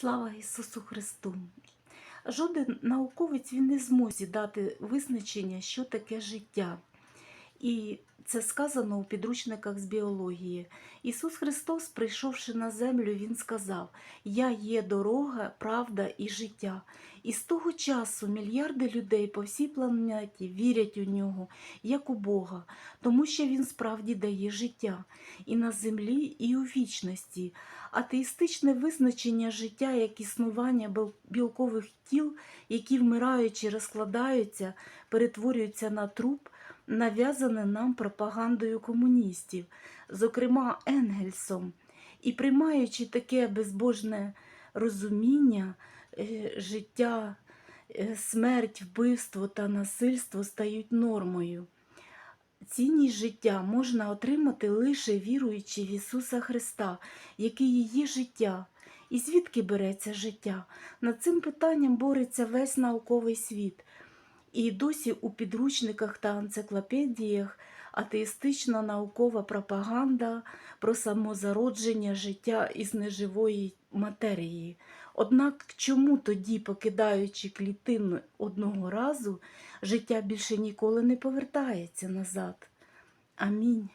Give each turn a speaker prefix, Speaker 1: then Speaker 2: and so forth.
Speaker 1: Слава Ісусу Христу! Жоден науковець він не змозі дати визначення, що таке життя. І це сказано у підручниках з біології. Ісус Христос, прийшовши на землю, Він сказав: Я є дорога, правда і життя. І з того часу мільярди людей по всій планеті вірять у нього, як у Бога, тому що Він справді дає життя і на землі, і у вічності. Атеїстичне визначення життя як існування білкових тіл, які вмираючи, розкладаються, перетворюються на труп, нав'язане нам пропагандою комуністів, зокрема Енгельсом. І приймаючи таке безбожне розуміння, е, життя, е, смерть, вбивство та насильство стають нормою. Цінність життя можна отримати лише віруючи в Ісуса Христа, який є життя. І звідки береться життя? Над цим питанням бореться весь науковий світ. І досі у підручниках та енциклопедіях атеїстична наукова пропаганда про самозародження життя із неживої матерії. Однак чому тоді, покидаючи клітину одного разу, життя більше ніколи не повертається назад? Амінь.